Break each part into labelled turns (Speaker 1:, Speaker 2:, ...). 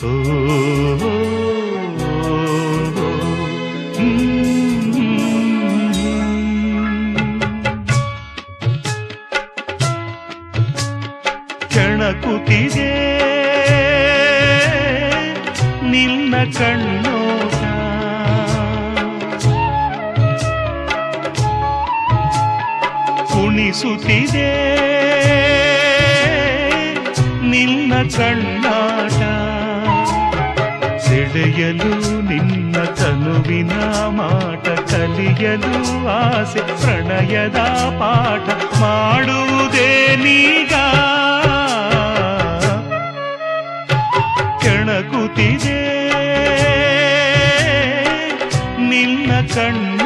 Speaker 1: ಕೆಣಕುತ್ತಿದೆ ನಿನ್ನ ನಿನ್ನ ಕಣ್ಣಾಟ. ತನುವಿನ ಮಾಟ ಕಲಿಯಲು ಆಸೆ ಪ್ರಣಯದ ಪಾಠ ಮಾಡುವುದೇ ನೀಗ. ಕೆಣಕುತ್ತಿದೆ ನಿನ್ನ ಕಣ್ಣೋಟ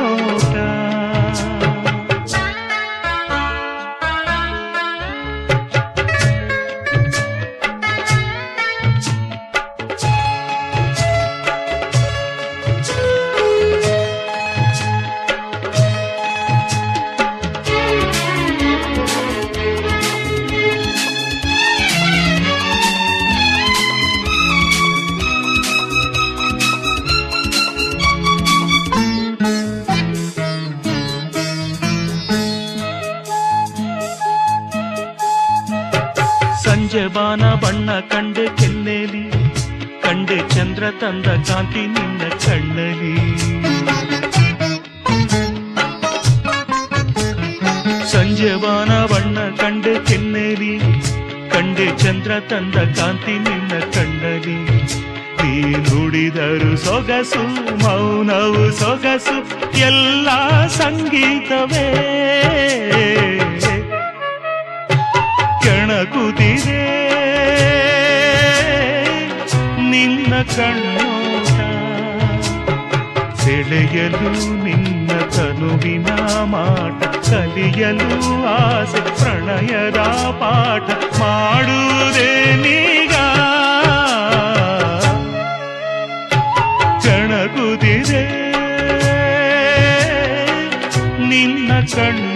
Speaker 1: ಸಂಜೆ ಬಾನ ಬಣ್ಣ ಕಂಡೆ ಕೆನ್ನೆಲಿ, ಕಂಡೆ ಚಂದ್ರ ತಂದ ಕಾಂತಿ ನಿನ್ನ ಕಣ್ಣಲಿ ಸಂಜೆ ಬಾನ ಬಣ್ಣ ಕಂಡೆ ಕೆನ್ನೆಲಿ, ಕಂಡೆ ಚಂದ್ರ ತಂದ ಕಾಂತಿ ನಿನ್ನ ಕಣ್ಣಲಿ ನೀ ನುಡಿದರು ಸೊಗಸು, ಮೌನವು ಸೊಗಸು, ಎಲ್ಲ ಸಂಗೀತವೇ. ಕೆಣಕುತ್ತಿದೆ ನಿನ್ನ ಕಣ್ಣೋಟ ಸೆಳೆಯಲು ನಿನ್ನ ತನುವಿನ ಮಾಟ, ಕಲಿಯಲು ಆಸೆ, ಪ್ರಣಯದ ಪಾಠ ಮಾಡುವುದೇ ನೀಗ. ಕೆಣಕುತ್ತಿದೆ ನಿನ್ನ ಕಣ್ಣೋಟ